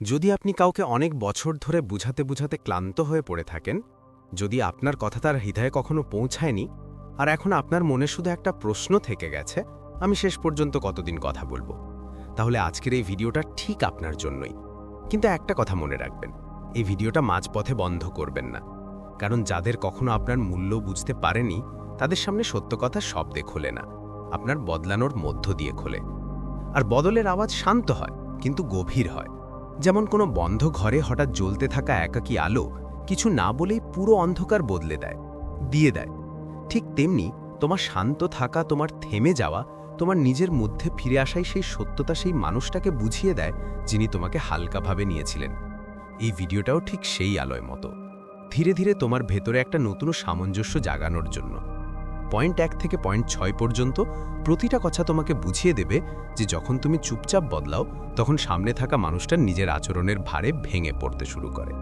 যদি আপনি কাউকে অনেক বছর ধরে বুঝাতে বুঝাতে ক্লান্ত হয়ে পড়ে থাকেন, যদি আপনার কথা তার হৃদয়ে কখনো পৌঁছায়নি, আর এখন আপনার মনে শুধু একটা প্রশ্ন থেকে গেছে, আমি শেষ পর্যন্ত কতদিন কথা বলব? তাহলে আজকের এই ভিডিওটা ঠিক আপনার জন্যই। কিন্তু একটা কথা মনে রাখবেন, এই ভিডিওটা মাঝপথে বন্ধ করবেন না। কারণ যাদের কখনো আপনার মূল্য বুঝতে পারেনি, তাদের সামনে সত্য কথা শব্দে খোলে না। আপনার বদলানোর মধ্য দিয়ে খোলে। আর বদলের আওয়াজ শান্ত হয়, কিন্তু গভীর হয়। যেমন কোনো বন্ধ ঘরে হঠাৎ জ্বলতে থাকা একাকী আলো কিছু না বলেই পুরো অন্ধকার বদলে দেয়, দিয়ে দেয়। ঠিক তেমনি তোমার শান্ত থাকা, তোমার থেমে যাওয়া, তোমার নিজের মধ্যে ফিরে আসাই সেই সত্যতা সেই মানুষটাকে বুঝিয়ে দেয় যিনি তোমাকে হালকাভাবে নিয়েছিলেন। এই ভিডিওটাও ঠিক সেই আলোয় মতো। ধীরে ধীরে তোমার ভেতরে একটা নতুন সামঞ্জস্য জাগানোর জন্য। পয়েন্ট এক থেকে পয়েন্ট ছয় পর্যন্ত প্রতিটা কথা তোমাকে বুঝিয়ে দেবে যে যখন তুমি চুপচাপ বদলাও, তখন সামনে থাকা মানুষটা নিজের আচরণের ভারে ভেঙে পড়তে শুরু করে।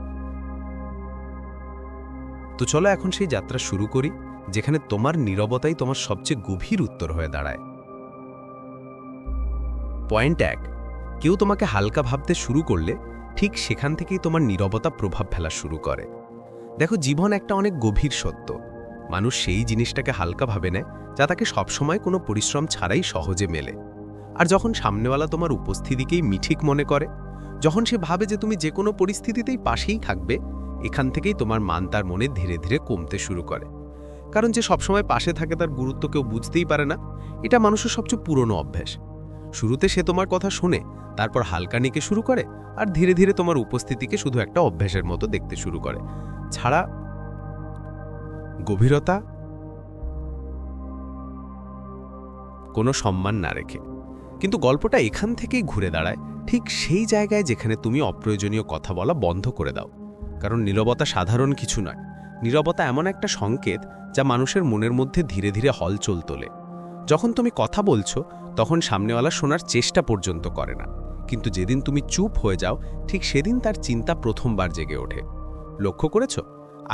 তো চলো এখন সেই যাত্রা শুরু করি, যেখানে তোমার নীরবতাই তোমার সবচেয়ে গভীর উত্তর হয়ে দাঁড়ায়। পয়েন্ট এক, কেউ তোমাকে হালকা ভাবতে শুরু করলে ঠিক সেখান থেকেই তোমার নীরবতা প্রভাব ফেলা শুরু করে। দেখো, জীবন একটা অনেক গভীর সত্য। মানুষ সেই জিনিসটাকে হালকা ভাবে নেয়, যা তাকে সবসময় কোনো পরিশ্রম ছাড়াই সহজে মেলে। আর যখন সামনেওয়ালা তোমার উপস্থিতিকেই মিঠিক মনে করে, যখন সে ভাবে যে তুমি যে কোনো পরিস্থিতিতেই পাশেই থাকবে, এখান থেকেই তোমার মান তার মনে ধীরে ধীরে কমতে শুরু করে। কারণ যে সবসময় পাশে থাকে তার গুরুত্ব কেউ বুঝতেই পারে না, এটা মানুষের সবচেয়ে পুরনো অভ্যাস। শুরুতে সে তোমার কথা শুনে, তারপর হালকা নিকে শুরু করে, আর ধীরে ধীরে তোমার উপস্থিতিকে শুধু একটা অভ্যাসের মতো দেখতে শুরু করে। ছাড়া গভীরতা? কোনো সম্মান না রেখে। কিন্তু গল্পটা এখান থেকেই ঘুরে দাঁড়ায়, ঠিক সেই জায়গায় যেখানে তুমি অপ্রয়োজনীয় কথা বলা বন্ধ করে দাও। কারণ নীরবতা সাধারণ কিছু নয়। নীরবতা এমন একটা সংকেত যা মানুষের মনের মধ্যে ধীরে ধীরে হলচল তোলে। যখন তুমি কথা বলছো, তখন সামনেওয়ালা শোনার চেষ্টা পর্যন্ত করে না। কিন্তু যেদিন তুমি চুপ হয়ে যাও, ঠিক সেদিন তার চিন্তা প্রথমবার জেগে ওঠে। লক্ষ্য করেছ?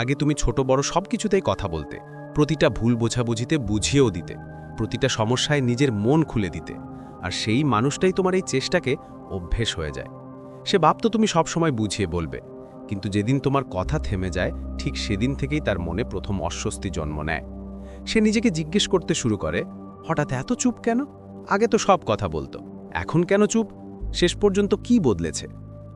আগে তুমি ছোট, বড় সব কিছুতেই কথা বলতে, প্রতিটা ভুল বোঝাবুঝিতে বুঝিয়েও দিতে, প্রতিটা সমস্যায় নিজের মন খুলে দিতে, আর সেই মানুষটাই তোমার এই চেষ্টাকে অভ্যেস হয়ে যায়। সে ভাবতো তুমি সব সময় বুঝিয়ে বলবে, কিন্তু যেদিন তোমার কথা থেমে যায়, ঠিক সেদিন থেকেই তার মনে প্রথম অস্বস্তি জন্ম নেয়। সে নিজেকে জিজ্ঞেস করতে শুরু করে, হঠাৎ এত চুপ কেন? আগে তো সব কথা বলতো, এখন কেন চুপ? শেষ পর্যন্ত কি বদলেছে?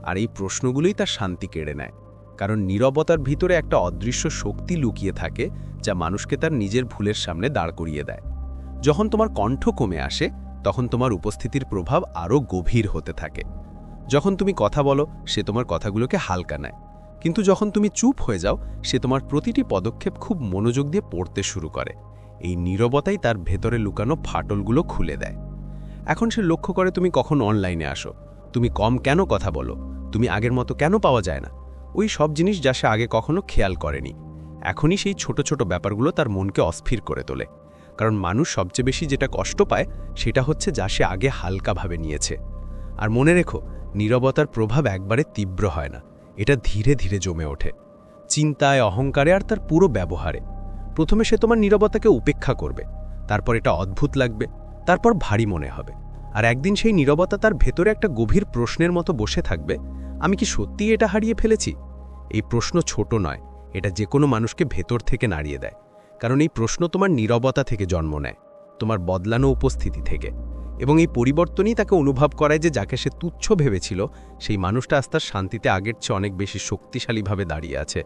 আর এই প্রশ্নগুলোই তার শান্তি কেড়ে নেয়। কারণ নীরবতার ভিতরে একটা অদৃশ্য শক্তি লুকিয়ে থাকে যা মানুষকে তার নিজের ভুলের সামনে দাঁড় করিয়ে দেয়। যখন তোমার কণ্ঠ কমে আসে, তখন তোমার উপস্থিতির প্রভাব আরও গভীর হতে থাকে। যখন তুমি কথা বলো, সে তোমার কথাগুলোকে হালকা নেয়। কিন্তু যখন তুমি চুপ হয়ে যাও, সে তোমার প্রতিটি পদক্ষেপ খুব মনোযোগ দিয়ে পড়তে শুরু করে। এই নীরবতাই তার ভেতরে লুকানো ফাটলগুলো খুলে দেয়। এখন সে লক্ষ্য করে তুমি কখন অনলাইনে আসো। তুমি কম কেন কথা বলো? তুমি আগের মতো কেন পাওয়া যায় না? ওই সব জিনিস যা সে আগে কখনো খেয়াল করেনি। এখনই সেই ছোট ছোট ব্যাপারগুলো তার মনকে অস্থির করে তোলে। কারণ মানুষ সবচেয়ে বেশি যেটা কষ্ট পায়, সেটা হচ্ছে যা সে আগে হালকাভাবে নিয়েছে। আর মনে রেখো, নীরবতার প্রভাব একবারে তীব্র হয় না। এটা ধীরে ধীরে জমে ওঠে। চিন্তায়, অহংকারে আর তার পুরো ব্যবহারে। প্রথমে সে তোমার নীরবতাকে উপেক্ষা করবে। তারপর এটা অদ্ভুত লাগবে। তারপর ভারী মনে হবে। আর একদিন সেই নীরবতা তার ভেতরে একটা গভীর প্রশ্নের মতো বসে থাকবে, আমি কি সত্যিই এটা হারিয়ে ফেলেছি? এই প্রশ্ন ছোট নয়, এটা যে কোনো মানুষকে ভেতর থেকে নাড়িয়ে দেয়। কারণ এই প্রশ্ন তোমার নীরবতা থেকে জন্ম নেয়, তোমার বদলানো উপস্থিতি থেকে। এবং এই পরিবর্তনই তাকে অনুভব করায় যে যাকে সে তুচ্ছ ভেবেছিল, সেই মানুষটা আস্তার শান্তিতে আগের চেয়ে অনেক বেশি শক্তিশালীভাবে দাঁড়িয়ে আছে।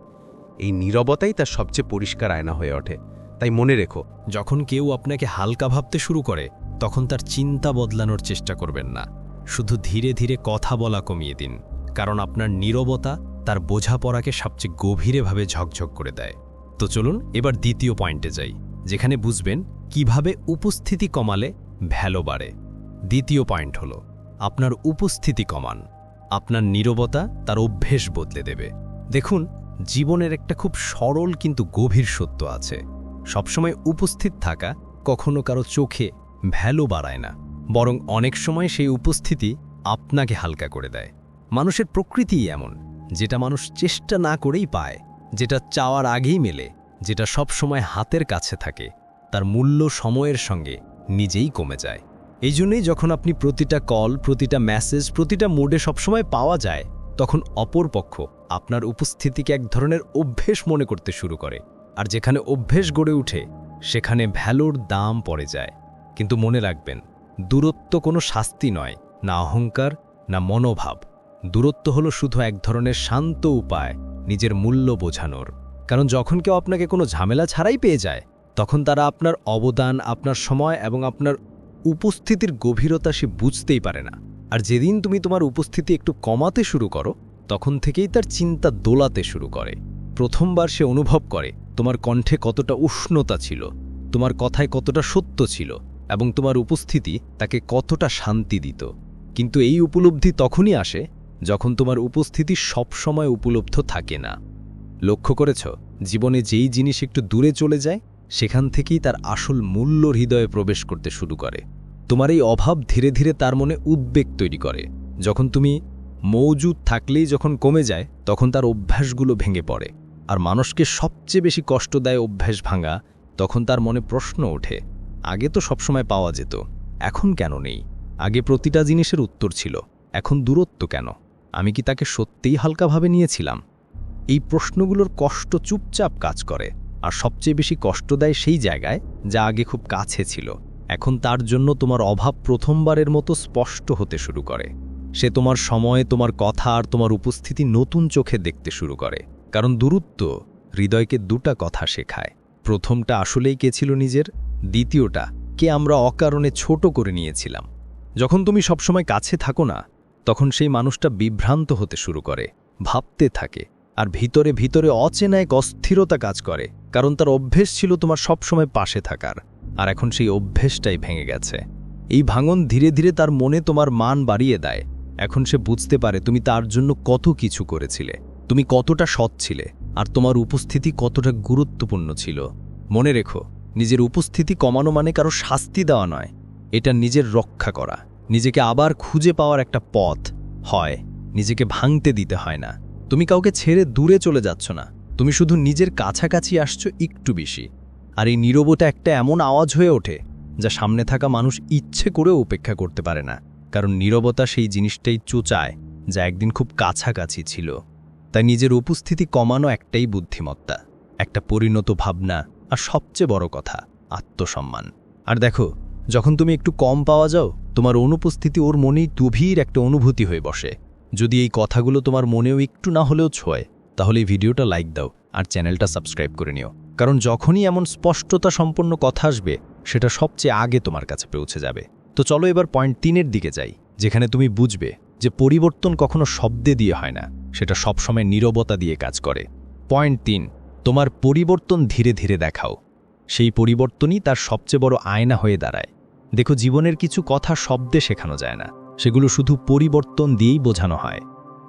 এই নীরবতাই তার সবচেয়ে পরিষ্কার আয়না হয়ে ওঠে। তাই মনে রেখো, যখন কেউ আপনাকে হালকা ভাবতে শুরু করে, তখন তার চিন্তা বদলানোর চেষ্টা করবেন না। শুধু ধীরে ধীরে কথা বলা কমিয়ে দিন। কারণ আপনার নীরবতা তার বোঝাপড়াকে সবচেয়ে গভীরেভাবে ঝকঝক করে দেয়। তো চলুন এবার দ্বিতীয় পয়েন্টে যাই, যেখানে বুঝবেন কীভাবে উপস্থিতি কমালে ভ্যালো বাড়ে। দ্বিতীয় পয়েন্ট হল, আপনার উপস্থিতি কমান। আপনার নীরবতা তার অভ্যেস বদলে দেবে। দেখুন, জীবনের একটা খুব সরল কিন্তু গভীর সত্য আছে। সবসময় উপস্থিত থাকা কখনো কারও চোখে ভ্যালু বাড়ায় না, বরং অনেক সময় সেই উপস্থিতি আপনাকে হালকা করে দেয়। মানুষের প্রকৃতিই এমন। যেটা মানুষ চেষ্টা না করেই পায়, যেটা চাওয়ার আগেই মেলে, যেটা সব সময় হাতের কাছে থাকে, তার মূল্য সময়ের সঙ্গে নিজেই কমে যায়। এই জন্যই যখন আপনি প্রতিটা কল, প্রতিটা মেসেজ, প্রতিটা মোডে সবসময় পাওয়া যায়, তখন অপর পক্ষ আপনার উপস্থিতিকে এক ধরনের অভ্যেস মনে করতে শুরু করে। আর যেখানে অভ্যেস গড়ে উঠে সেখানে ভ্যালুর দাম পড়ে যায়। কিন্তু মনে রাখবেন, দূরত্ব কোনো শাস্তি নয়, না অহংকার, না মনোভাব। দূরত্ব হলো শুধু এক ধরনের শান্ত উপায়, নিজের মূল্য বোঝানোর। কারণ যখন কেউ আপনাকে কোনো ঝামেলা ছাড়াই পেয়ে যায়, তখন তারা আপনার অবদান, আপনার সময় এবং আপনার উপস্থিতির গভীরতা সে বুঝতেই পারে না। আর যেদিন তুমি তোমার উপস্থিতি একটু কমাতে শুরু করো, তখন থেকেই তার চিন্তা দোলাতে শুরু করে। প্রথমবার সে অনুভব করে তোমার কণ্ঠে কতটা উষ্ণতা ছিল, তোমার কথায় কতটা সত্য ছিল এবং তোমার উপস্থিতি তাকে কতটা শান্তি দিত। কিন্তু এই উপলব্ধি তখনই আসে যখন তোমার উপস্থিতি সবসময় উপলব্ধ থাকে না। লক্ষ্য করেছ, জীবনে যেই জিনিস একটু দূরে চলে যায়, সেখান থেকেই তার আসল মূল্য হৃদয়ে প্রবেশ করতে শুরু করে। তোমার এই অভাব ধীরে ধীরে তার মনে উদ্বেগ তৈরি করে। যখন তুমি মৌজুদ থাকলেই যখন কমে যায়, তখন তার অভ্যাসগুলো ভেঙে পড়ে। আর মানুষকে সবচেয়ে বেশি কষ্ট দেয় অভ্যাস ভাঙা, তখন তার মনে প্রশ্ন ওঠে, আগে তো সবসময় পাওয়া যেত, এখন কেন নেই? আগে প্রতিটা জিনিসের উত্তর ছিল, এখন দূরত্ব কেন? আমি কি তাকে সত্যিই হালকাভাবে নিয়েছিলাম? এই প্রশ্নগুলোর কষ্ট চুপচাপ কাজ করে, আর সবচেয়ে বেশি কষ্ট দেয় সেই জায়গায়, যা আগে খুব কাছে ছিল। এখন তার জন্য তোমার অভাব প্রথমবারের মতো স্পষ্ট হতে শুরু করে। সে তোমার সময়ে তোমার কথা আর তোমার উপস্থিতি নতুন চোখে দেখতে শুরু করে। কারণ দূরত্ব হৃদয়কে দুটা কথা শেখায়। প্রথমটা আসলেই কে ছিল নিজের? দ্বিতীয়টা, কে আমরা অকারণে ছোট করে নিয়েছিলাম। যখন তুমি সবসময় কাছে থাকো না তখন সেই মানুষটা বিভ্রান্ত হতে শুরু করে, ভাবতে থাকে, আর ভিতরে ভিতরে অচেনা এক অস্থিরতা কাজ করে, কারণ তার অভ্যেস ছিল তোমার সবসময় পাশে থাকার, আর এখন সেই অভ্যেসটাই ভেঙে গেছে। এই ভাঙন ধীরে ধীরে তার মনে তোমার মান বাড়িয়ে দেয়। এখন সে বুঝতে পারে তুমি তার জন্য কত কিছু করেছিলে, তুমি কতটা সৎ ছিলে, আর তোমার উপস্থিতি কতটা গুরুত্বপূর্ণ ছিল। মনে রেখো, নিজের উপস্থিতি কমানো মানে কারও শাস্তি দেওয়া নয়, এটা নিজের রক্ষা করা। নিজেকে আবার খুঁজে পাওয়ার একটা পথ হয়। নিজেকে ভাঙতে দিতে হয় না। তুমি কাউকে ছেড়ে দূরে চলে যাচ্ছ না। তুমি শুধু নিজের কাছাকাছি আসছো একটু বেশি। আর এই নীরবতা একটা এমন আওয়াজ হয়ে ওঠে, যা সামনে থাকা মানুষ ইচ্ছে করেও উপেক্ষা করতে পারে না। কারণ নীরবতা সেই জিনিসটাই চোচায়, যা একদিন খুব কাছাকাছি ছিল। তাই নিজের উপস্থিতি কমানো একটাই বুদ্ধিমত্তা। একটা পরিণত ভাবনা আর সবচেয়ে বড় কথা, আত্মসম্মান। আর দেখো, যখন তুমি একটু কম পাওয়া যাও তোমার অনুপস্থিতি ওর মনেই গভীর একটা অনুভূতি হয়ে বসে। যদি এই কথাগুলো তোমার মনেও একটু না হলেও ছোঁয়, তাহলে এই ভিডিওটা লাইক দাও আর চ্যানেলটা সাবস্ক্রাইব করে নিও। কারণ যখনই এমন স্পষ্টতা সম্পন্ন কথা আসবে, সেটা সবচেয়ে আগে তোমার কাছে পৌঁছে যাবে। তো চলো এবার পয়েন্ট তিনের দিকে যাই, যেখানে তুমি বুঝবে যে পরিবর্তন কখনো শব্দে দিয়ে হয় না, সেটা সবসময় নীরবতা দিয়ে কাজ করে। পয়েন্ট তিন, তোমার পরিবর্তন ধীরে ধীরে দেখাও। সেই পরিবর্তনই তার সবচেয়ে বড় আয়না হয়ে দাঁড়ায়। দেখো, জীবনের কিছু কথা শব্দে শেখানো যায় না। সেগুলো শুধু পরিবর্তন দিয়েই বোঝানো হয়।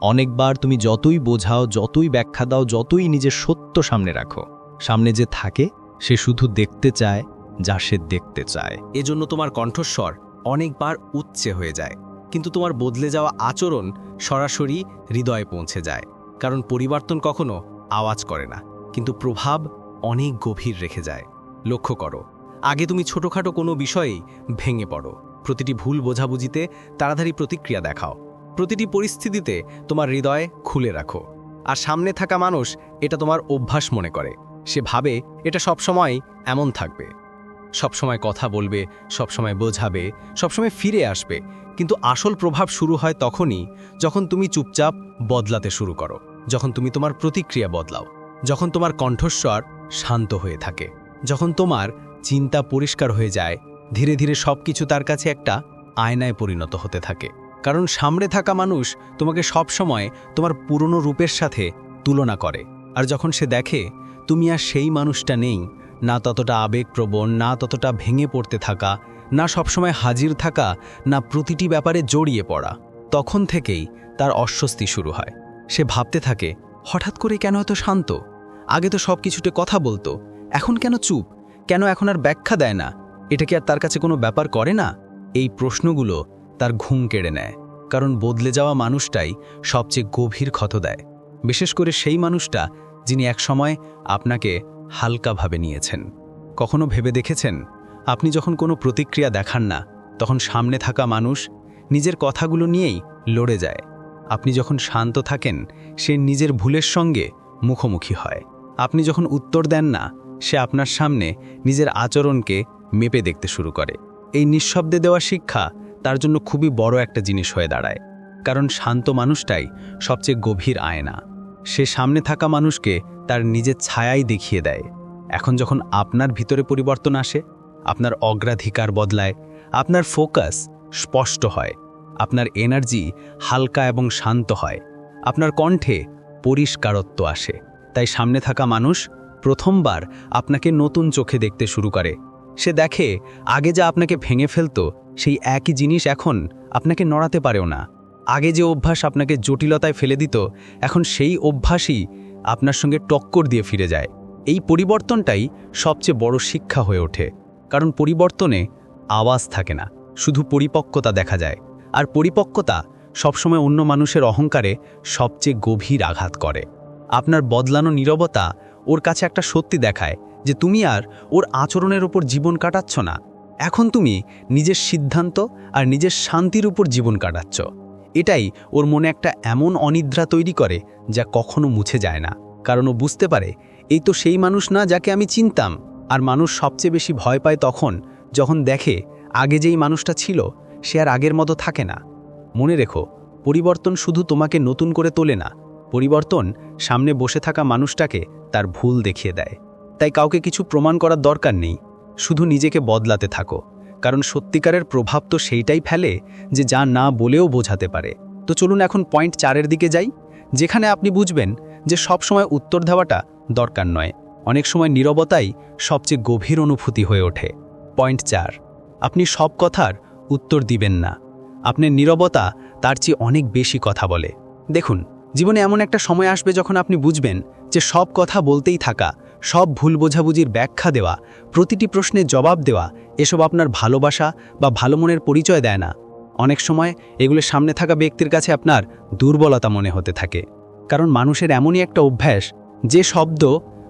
অনেকবার তুমি যতই বোঝাও, যতই ব্যাখ্যা দাও, যতই নিজের সত্য সামনে রাখো, সামনে যে থাকে, সে শুধু দেখতে চায় যা সে দেখতে চায়। এজন্য তোমার কণ্ঠস্বর অনেকবার উচ্চে হয়ে যায়। কিন্তু তোমার বদলে যাওয়া আচরণ সরাসরি হৃদয়ে পৌঁছে যায়। কারণ পরিবর্তন কখনো আওয়াজ করে না, কিন্তু প্রভাব অনেক গভীর রেখে যায়। লক্ষ্য করো আগে তুমি ছোটোখাটো কোনো বিষয়েই ভেঙে পড়ো। প্রতিটি ভুল বোঝাবুঝিতে তাড়াতাড়ি প্রতিক্রিয়া দেখাও। প্রতিটি পরিস্থিতিতে তোমার হৃদয় খুলে রাখো। আর সামনে থাকা মানুষ এটা তোমার অভ্যাস মনে করে। সে ভাবে এটা সবসময় এমন থাকবে। সবসময় কথা বলবে, সবসময় বোঝাবে, সবসময় ফিরে আসবে। কিন্তু আসল প্রভাব শুরু হয় তখনই যখন তুমি চুপচাপ বদলাতে শুরু করো। যখন তুমি তোমার প্রতিক্রিয়া বদলাও। যখন তোমার কণ্ঠস্বর শান্ত হয়ে থাকে। যখন তোমার চিন্তা পরিষ্কার হয়ে যায়। ধীরে ধীরে সব কিছু তার কাছে একটা আয়নায় পরিণত হতে থাকে। কারণ সামনে থাকা মানুষ তোমাকে সব সময় তোমার পুরনো রূপের সাথে তুলনা করে। আর যখন সে দেখে, তুমি আর সেই মানুষটা নেই, না ততটা আবেগপ্রবণ, না ততটা ভেঙে পড়তে থাকা, না সবসময় হাজির থাকা, না প্রতিটি ব্যাপারে জড়িয়ে পড়া, তখন থেকেই তার অস্বস্তি শুরু হয়। সে ভাবতে থাকে, হঠাৎ করে কেন এত শান্ত? আগে তো সব কিছুতে কথা বলতো, এখন কেন চুপ? কেন এখন আর ব্যাখ্যা দেয় না? এটা কি আর তার কাছে কোনো ব্যাপার করে না? এই প্রশ্নগুলো তার ঘুম কেড়ে নেয়, কারণ বদলে যাওয়া মানুষটাই সবচেয়ে গভীর ক্ষত দেয়। বিশেষ করে সেই মানুষটা যিনি একসময় আপনাকে হালকাভাবে নিয়েছেন। কখনো ভেবে দেখেছেন? আপনি যখন কোনো প্রতিক্রিয়া দেখান না, তখন সামনে থাকা মানুষ নিজের কথাগুলো নিয়েই লড়ে যায়। আপনি যখন শান্ত থাকেন, সে নিজের ভুলের সঙ্গে মুখোমুখি হয়। আপনি যখন উত্তর দেন না সে আপনার সামনে নিজের আচরণকে মেপে দেখতে শুরু করে। এই নিঃশব্দে দেওয়া শিক্ষা তার জন্য খুবই বড় একটা জিনিস হয়ে দাঁড়ায়। কারণ শান্ত মানুষটাই সবচেয়ে গভীর আয়না। সে সামনে থাকা মানুষকে তার নিজের ছায়াই দেখিয়ে দেয়। এখন যখন আপনার ভিতরে পরিবর্তন আসে, আপনার অগ্রাধিকার বদলায়, আপনার ফোকাস স্পষ্ট হয়, আপনার এনার্জি হালকা এবং শান্ত হয়, আপনার কণ্ঠে পরিষ্কারত্ব আসে। তাই সামনে থাকা মানুষ প্রথমবার আপনাকে নতুন চোখে দেখতে শুরু করে। সে দেখে, আগে যা আপনাকে ভেঙে ফেলতো, সেই একই জিনিস এখন আপনাকে নড়াতে পারেও না। আগে যে অভ্যাস আপনাকে জটিলতায় ফেলে দিত, এখন সেই অভ্যাসই আপনার সঙ্গে টক্কর দিয়ে ফিরে যায়। এই পরিবর্তনটাই সবচেয়ে বড় শিক্ষা হয়ে ওঠে। কারণ পরিবর্তনে আওয়াজ থাকে না, শুধু পরিপক্কতা দেখা যায়। আর পরিপক্কতা সবসময় অন্য মানুষের অহংকারে সবচেয়ে গভীর আঘাত করে। আপনার বদলানো নীরবতা ওর কাছে একটা সত্যি দেখায় যে তুমি আর ওর আচরণের ওপর জীবন কাটাচ্ছ না। এখন তুমি নিজের সিদ্ধান্ত আর নিজের শান্তির উপর জীবন কাটাচ্ছ। এটাই ওর মনে একটা এমন অনিদ্রা তৈরি করে যা কখনো মুছে যায় না। কারণ ও বুঝতে পারে, এই তো সেই মানুষ না যাকে আমি চিনতাম। আর মানুষ সবচেয়ে বেশি ভয় পায় তখন যখন দেখে আগে যেই মানুষটা ছিল, সে আর আগের মতো থাকে না। মনে রেখো, পরিবর্তন শুধু তোমাকে নতুন করে তোলে না পরিবর্তন, সামনে বসে থাকা মানুষটাকে তার ভুল দেখিয়ে দেয়। তাই কাউকে কিছু প্রমাণ করার দরকার নেই। শুধু নিজেকে বদলাতে থাকো। কারণ সত্যিকারের প্রভাব তো সেইটাই ফেলে যে যা না বলেও বোঝাতে পারে। তো চলুন এখন পয়েন্ট চারের দিকে যাই, যেখানে আপনি বুঝবেন যে সব সময় উত্তর দেওয়াটা দরকার নয়। অনেক সময় নীরবতাই সবচেয়ে গভীর অনুভূতি হয়ে ওঠে। পয়েন্ট চার, আপনি সব কথার উত্তর দিবেন না। আপনার নীরবতা তার চেয়ে অনেক বেশি কথা বলে। দেখুন জীবনে এমন একটা সময় আসবে যখন আপনি বুঝবেন যে সব কথা বলতেই থাকা, সব ভুল বোঝাবুঝির ব্যাখ্যা দেওয়া, প্রতিটি প্রশ্নের জবাব দেওয়া, এসব আপনার ভালোবাসা বা ভালো মনের পরিচয় দেয় না। অনেক সময় এগুলো সামনে থাকা ব্যক্তির কাছে আপনার দুর্বলতা মনে হতে থাকে। কারণ মানুষের এমনই একটা অভ্যাস, যে শব্দ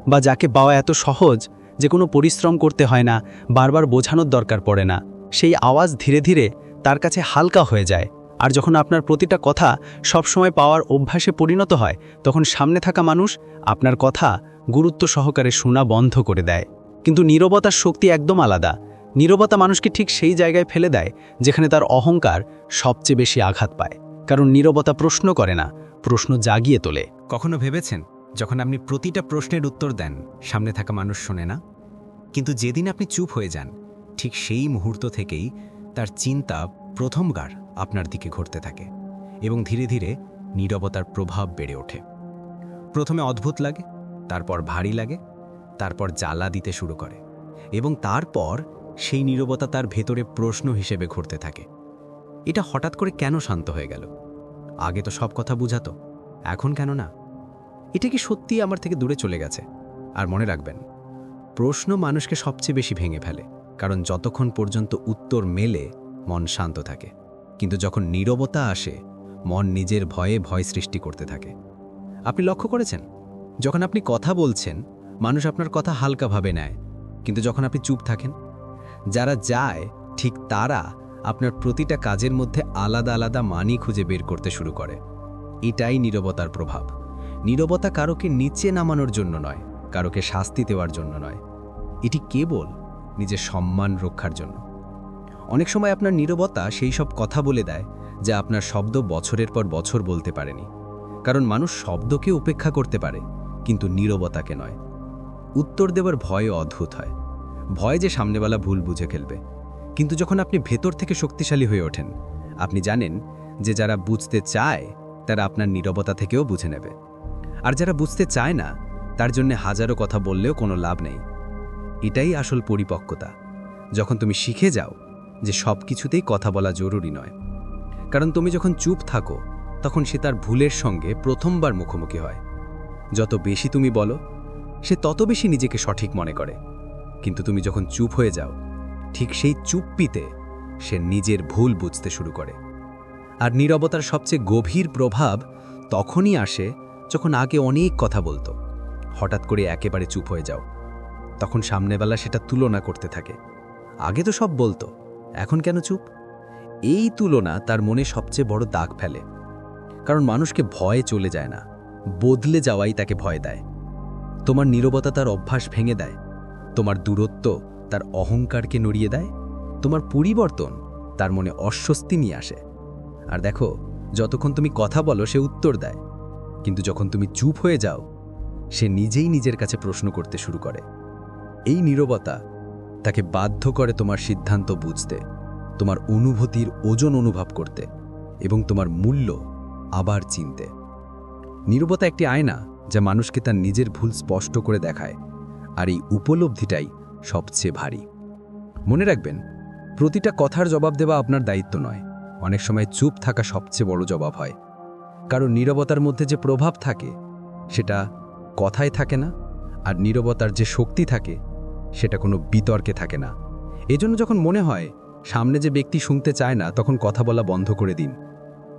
বা যাকে পাওয়া এত সহজ যে কোনো পরিশ্রম করতে হয় না, বারবার বোঝানোর দরকার পড়ে না, সেই আওয়াজ ধীরে ধীরে তার কাছে হালকা হয়ে যায়। আর যখন আপনার প্রতিটা কথা সবসময় পাওয়ার অভ্যাসে পরিণত হয়, তখন সামনে থাকা মানুষ আপনার কথা গুরুত্ব সহকারে শোনা বন্ধ করে দেয়। কিন্তু নীরবতার শক্তি একদম আলাদা। নীরবতা মানুষকে ঠিক সেই জায়গায় ফেলে দেয়, যেখানে তার অহংকার সবচেয়ে বেশি আঘাত পায়। কারণ নীরবতা প্রশ্ন করে না, প্রশ্ন জাগিয়ে তোলে। কখনো ভেবেছেন, যখন আপনি প্রতিটা প্রশ্নের উত্তর দেন, সামনে থাকা মানুষ শোনে না? কিন্তু যেদিন আপনি চুপ হয়ে যান, ঠিক সেই মুহূর্ত থেকেই তার চিন্তা প্রথমবার আপনার দিকে ঘুরতে থাকে এবং ধীরে ধীরে নীরবতার প্রভাব বেড়ে ওঠে। প্রথমে অদ্ভুত লাগে, তারপর ভারী লাগে, তারপর জ্বালা দিতে শুরু করে এবং তারপর সেই নীরবতা তার ভেতরে প্রশ্ন হিসেবে ঘুরতে থাকে। এটা হঠাৎ করে কেন শান্ত হয়ে গেল? আগে তো সব কথা বুঝাতো, এখন কেন না? এটা কি সত্যি আমার থেকে দূরে চলে গেছে? আর মনে রাখবেন, প্রশ্ন মানুষকে সবচেয়ে বেশি ভেঙে ফেলে, কারণ যতক্ষণ পর্যন্ত উত্তর মেলে, মন শান্ত থাকে। কিন্তু যখন নীরবতা আসে, মন নিজের ভয়ে ভয় সৃষ্টি করতে থাকে। আপনি লক্ষ্য করেছেন? যখন আপনি কথা বলছেন, মানুষ আপনার কথা হালকাভাবে নেয়। কিন্তু যখন আপনি চুপ থাকেন, যারা যায়, ঠিক তারা আপনার প্রতিটা কাজের মধ্যে আলাদা আলাদা মানি খুঁজে বের করতে শুরু করে। এটাই নীরবতার প্রভাব। নীরবতা কারোকে নিচে নামানোর জন্য নয়, কারোকে শাস্তি দেওয়ার জন্য নয়। এটি কেবল নিজের সম্মান রক্ষার জন্য। অনেক সময় আপনার নীরবতা সেই সব কথা বলে দেয়, যা আপনার শব্দ বছরের পর বছর বলতে পারেনি। কারণ মানুষ শব্দকে উপেক্ষা করতে পারে, কিন্তু নীরবতাকে নয়। উত্তর দেওয়ার ভয় অদ্ভুত হয়। ভয় যে সামনেওয়ালা ভুল বুঝে ফেলবে। কিন্তু যখন আপনি ভেতর থেকে শক্তিশালী হয়ে ওঠেন, আপনি জানেন যে যারা বুঝতে চায়, তারা আপনার নীরবতা থেকেও বুঝে নেবে। আর যারা বুঝতে চায় না, তার জন্য হাজারো কথা বললেও কোনো লাভ নেই। এটাই আসল পরিপক্কতা। যখন তুমি শিখে যাও যে সব কিছুতেই কথা বলা জরুরি নয়। কারণ তুমি যখন চুপ থাকো, তখন সে তার ভুলের সঙ্গে প্রথমবার মুখোমুখি হয়। যত বেশি তুমি বলো, সে তত বেশি নিজেকে সঠিক মনে করে। কিন্তু তুমি যখন চুপ হয়ে যাও, ঠিক সেই চুপ্পিতে সে নিজের ভুল বুঝতে শুরু করে। আর নীরবতার সবচেয়ে গভীর প্রভাব তখনই আসে যখন আগে অনেক কথা বলতো। হঠাৎ করে একেবারে চুপ হয়ে যাও। তখন সামনেবেলা সেটা তুলনা করতে থাকে। আগে তো সব বলতো। এখন কেন চুপ? এই তুলনা তার মনে সবচেয়ে বড় দাগ ফেলে। কারণ মানুষকে ভয়ে চলে যায় না, বদলে যাওয়াই তাকে ভয় দেয়। তোমার নীরবতা তার অভ্যাস ভেঙে দেয়, তোমার দূরত্ব তার অহংকারকে নড়িয়ে দেয়, তোমার পরিবর্তন তার মনে অস্বস্তি নিয়ে আসে। আর দেখো, যতক্ষণ তুমি কথা বলো সে উত্তর দেয়, কিন্তু যখন তুমি চুপ হয়ে যাও, সে নিজেই নিজের কাছে প্রশ্ন করতে শুরু করে। এই নীরবতা তাকে বাধ্য করে তোমার সিদ্ধান্ত বুঝতে, তোমার অনুভূতির ওজন অনুভব করতে এবং তোমার মূল্য আবার চিনতে। নীরবতা একটি আয়না যা মানুষকে তার নিজের ভুল স্পষ্ট করে দেখায়, আর এই উপলব্ধিটাই সবচেয়ে ভারী। মনে রাখবেন, প্রতিটা কথার জবাব দেওয়া আপনার দায়িত্ব নয়। অনেক সময় চুপ থাকা সবচেয়ে বড় জবাব হয়। কারণ নীরবতার মধ্যে যে প্রভাব থাকে, সেটা কথায় থাকে না, আর নীরবতার যে শক্তি থাকে সেটা কোনো বিতর্কে থাকে না। এজন্য যখন মনে হয়, সামনে যে ব্যক্তি শুনতে চায় না, তখন কথা বলা বন্ধ করে দিন।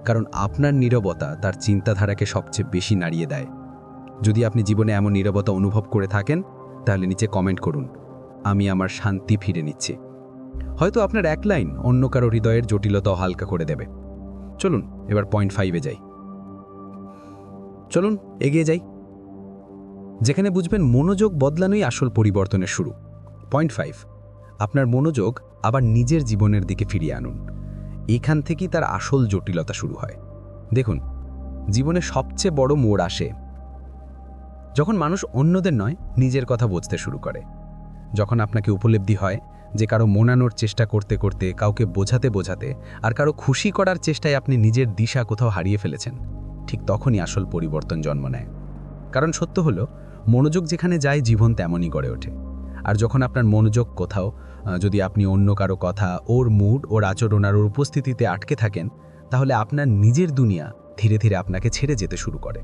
কারণ আপনার নীরবতা তার চিন্তাধারাকে সবচেয়ে বেশি নাড়িয়ে দেয়। যদি আপনি জীবনে এমন নীরবতা অনুভব করে থাকেন, তাহলে নিচে কমেন্ট করুন। আমি আমার শান্তি ফিরে নিচ্ছি। হয়তো আপনার এক লাইন অন্য কারও হৃদয়ের জটিলতাও হালকা করে দেবে। চলুন, এবার পয়েন্ট ফাইভে যাই। চলুন, এগিয়ে যাই। যেখানে বুঝবেন মনোযোগ বদলানোই আসল পরিবর্তনের শুরু। পয়েন্ট ফাইভ আপনার মনোযোগ আবার নিজের জীবনের দিকে ফিরিয়ে আনুন। এখান থেকেই তার আসল জটিলতা শুরু হয়। দেখুন, জীবনে সবচেয়ে বড় মোড় আসে যখন মানুষ অন্যদের নয়, নিজের কথা বুঝতে শুরু করে। যখন আপনাকে উপলব্ধি হয় যে কারও মনানোর চেষ্টা করতে করতে, কাউকে বোঝাতে বোঝাতে আর কারও খুশি করার চেষ্টায় আপনি নিজের দিশা কোথাও হারিয়ে ফেলেছেন, ঠিক তখনই আসল পরিবর্তন জন্ম নেয়। কারণ সত্য হলো মনোযোগ যেখানে যায়, জীবন তেমনই গড়ে ওঠে। আর যখন আপনার মনোযোগ কোথাও যদি আপনি অন্য কারও কথা, ওর মুড, ওর আচরণ আর ওর উপস্থিতিতে আটকে থাকেন, তাহলে আপনার নিজের দুনিয়া ধীরে ধীরে আপনাকে ছেড়ে যেতে শুরু করে।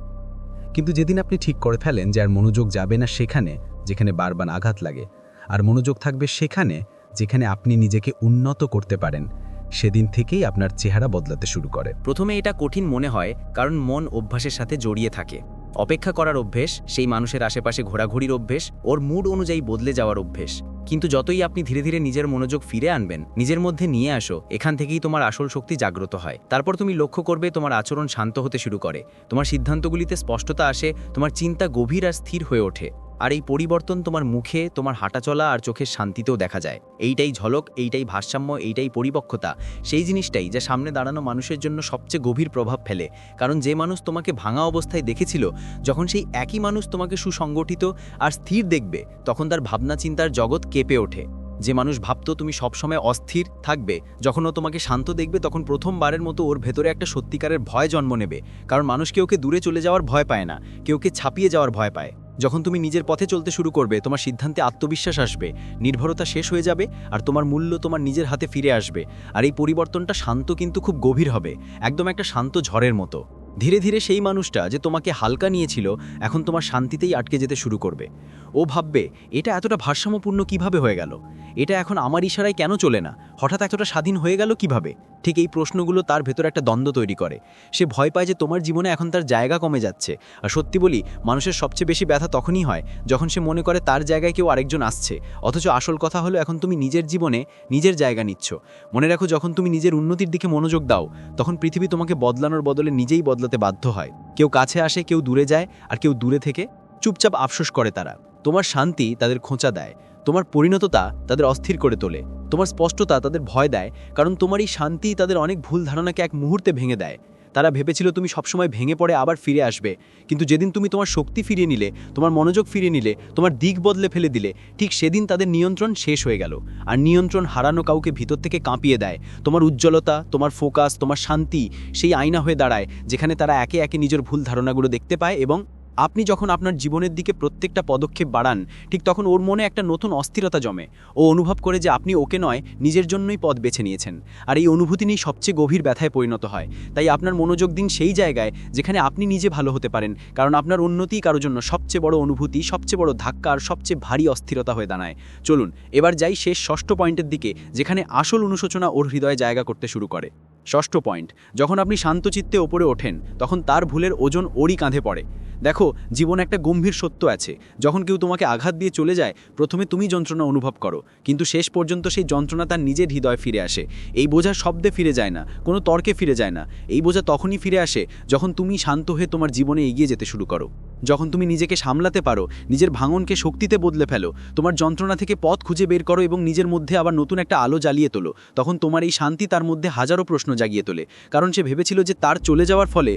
কিন্তু যেদিন আপনি ঠিক করে ফেলেন যে আর মনোযোগ যাবে না সেখানে, যেখানে বারবার আঘাত লাগে, আর মনোযোগ থাকবে সেখানে, যেখানে আপনি নিজেকে উন্নত করতে পারেন, সেদিন থেকেই আপনার চেহারা বদলাতে শুরু করে। প্রথমে এটা কঠিন মনে হয়, কারণ মন অভ্যাসের সাথে জড়িয়ে থাকে। অপেক্ষা করার অভ্যেস, সেই মানুষের আশেপাশে ঘোরাঘুরির অভ্যেস, ওর মুড অনুযায়ী বদলে যাওয়ার অভ্যেস। কিন্তু যতই আপনি ধীরে ধীরে নিজের মনোযোগ ফিরে আনবেন, নিজের মধ্যে নিয়ে আসো, এখান থেকেই তোমার আসল শক্তি জাগ্রত হয়। তারপর তুমি লক্ষ্য করবে তোমার আচরণ শান্ত হতে শুরু করে, তোমার সিদ্ধান্তগুলিতে স্পষ্টতা আসে, তোমার চিন্তা গভীর আর স্থির হয়ে ওঠে। আর এই পরিবর্তন তোমার মুখে, তোমার হাঁটাচলা আর চোখের শান্তিতেও দেখা যায়। এইটাই ঝলক, এইটাই ভারসাম্য, এইটাই পরিপক্কতা। সেই জিনিসটাই যা সামনে দাঁড়ানো মানুষের জন্য সবচেয়ে গভীর প্রভাব ফেলে। কারণ যে মানুষ তোমাকে ভাঙা অবস্থায় দেখেছিল, যখন সেই একই মানুষ তোমাকে সুসংগঠিত আর স্থির দেখবে, তখন তার ভাবনা চিন্তার জগৎ কেঁপে ওঠে। যে মানুষ ভাবতো তুমি সবসময় অস্থির থাকবে, যখন ও তোমাকে শান্ত দেখবে, তখন প্রথমবারের মতো ওর ভেতরে একটা সত্যিকারের ভয় জন্ম নেবে। কারণ মানুষ কেউকে দূরে চলে যাওয়ার ভয় পায় না, কেউকে ছাপিয়ে যাওয়ার ভয় পায়। যখন তুমি নিজের পথে চলতে শুরু করবে, তোমার সিদ্ধান্তে আত্মবিশ্বাস আসবে, নির্ভরতা শেষ হয়ে যাবে, আর তোমার মূল্য তোমার নিজের হাতে ফিরে আসবে। আর এই পরিবর্তনটা শান্ত কিন্তু খুব গভীর হবে, একদম একটা শান্ত ঝড়ের মতো। ধীরে ধীরে সেই মানুষটা যে তোমাকে হালকা নিয়েছিল, এখন তোমার শান্তিতেই আটকে যেতে শুরু করবে। ও ভাববে, এটা এতটা ভারসাম্যপূর্ণ কীভাবে হয়ে গেল? এটা এখন আমার ইশারায় কেন চলে না? হঠাৎ এতটা স্বাধীন হয়ে গেল কীভাবে? ঠিক এই প্রশ্নগুলো তার ভেতর একটা দ্বন্দ্ব তৈরি করে। সে ভয় পায় যে তোমার জীবনে এখন তার জায়গা কমে যাচ্ছে। আর সত্যি বলি, মানুষের সবচেয়ে বেশি ব্যথা তখনই হয় যখন সে মনে করে তার জায়গায় কেউ আরেকজন আসছে। অথচ আসল কথা হলো, এখন তুমি নিজের জীবনে নিজের জায়গা নিচ্ছ। মনে রাখো, যখন তুমি নিজের উন্নতির দিকে মনোযোগ দাও, তখন পৃথিবী তোমাকে বদলানোর বদলে নিজেই বদলাতে বাধ্য হয়। কেউ কাছে আসে, কেউ দূরে যায়, আর কেউ দূরে থেকে চুপচাপ আফসোস করে তারা। তোমার শান্তি তাদের খোঁচা দেয়। তোমার পরিণততা তাদের অস্থির করে তোলে। তোমার স্পষ্টতা তাদের ভয় দেয়, কারণ তোমার এই শান্তি তাদের অনেক ভুল ধারণাকে এক মুহূর্তে ভেঙে দেয়। তারা ভেবেছিল তুমি সবসময় ভেঙে পড়ে আবার ফিরে আসবে, কিন্তু যেদিন তুমি তোমার শক্তি ফিরিয়ে নিলে, তোমার মনোযোগ ফিরিয়ে নিলে, তোমার দিক বদলে ফেলে দিলে, ঠিক সেদিন তাদের নিয়ন্ত্রণ শেষ হয়ে গেল। আর নিয়ন্ত্রণ হারানো কাউকে ভিতর থেকে কাঁপিয়ে দেয়। তোমার উজ্জ্বলতা, তোমার ফোকাস, তোমার শান্তি সেই আয়না হয়ে দাঁড়ায়, যেখানে তারা একে একে নিজের ভুল ধারণাগুলো দেখতে পায় এবং আপনি যখন আপনার জীবনের দিকে প্রত্যেকটা পদক্ষেপ বাড়ান, ঠিক তখন ওর মনে একটা নতুন অস্থিরতা জমে। ও অনুভব করে যে আপনি ওকে নয়, নিজের জন্যই পথ বেছে নিয়েছেন। আর এই অনুভূতি নিয়ে সবচেয়ে গভীর ব্যথায় পরিণত হয়। তাই আপনার মনোযোগ দিন সেই জায়গায় যেখানে আপনি নিজে ভালো হতে পারেন, কারণ আপনার উন্নতিই কারোর জন্য সবচেয়ে বড় অনুভূতি, সবচেয়ে বড় ধাক্কা আর সবচেয়ে ভারী অস্থিরতা হয়ে দাঁড়ায়। চলুন, এবার যাই শেষ ষষ্ঠ পয়েন্টের দিকে, যেখানে আসল অনুশোচনা ওর হৃদয়ে জায়গা করতে শুরু করে। ষষ্ঠ পয়েন্ট, যখন আপনি শান্তচিত্তে ওপরে ওঠেন, তখন তার ভুলের ওজন ওরই কাঁধে পড়ে। দেখো, জীবন একটা গম্ভীর সত্য আছে, যখন কেউ তোমাকে আঘাত দিয়ে চলে যায়, প্রথমে তুমি যন্ত্রণা অনুভব করো, কিন্তু শেষ পর্যন্ত সেই যন্ত্রণা তার নিজের হৃদয় ফিরে আসে। এই বোঝা শব্দে ফিরে যায় না, কোনো তর্কে ফিরে যায় না। এই বোঝা তখনই ফিরে আসে, যখন তুমি শান্ত হয়ে তোমার জীবনে এগিয়ে যেতে শুরু করো। যখন তুমি নিজেকে সামলাতে পারো, নিজের ভাঙনকে শক্তিতে বদলে ফেলো, তোমার যন্ত্রণা থেকে পথ খুঁজে বের করো এবং নিজের মধ্যে আবার নতুন একটা আলো জ্বালিয়ে তোলো, তখন তোমার এই শান্তি তার মধ্যে হাজারো প্রশ্ন জাগিয়ে তোলে। কারণ সে ভেবেছিল যে তার চলে যাওয়ার ফলে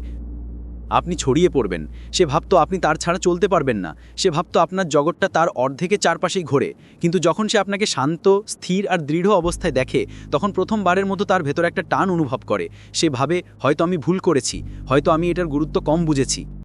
আপনি ছড়িয়ে পড়বেন। সে ভাবতো আপনি তার ছাড়া চলতে পারবেন না। সে ভাবতো আপনার জগৎটা তার অর্ধেকে চারপাশেই ঘোরে। কিন্তু যখন সে আপনাকে শান্ত, স্থির আর দৃঢ় অবস্থায় দেখে, তখন প্রথমবারের মতো তার ভেতর একটা টান অনুভব করে। সে ভাবে, হয়তো আমি ভুল করেছি। হয়তো আমি এটার গুরুত্ব কম বুঝেছি।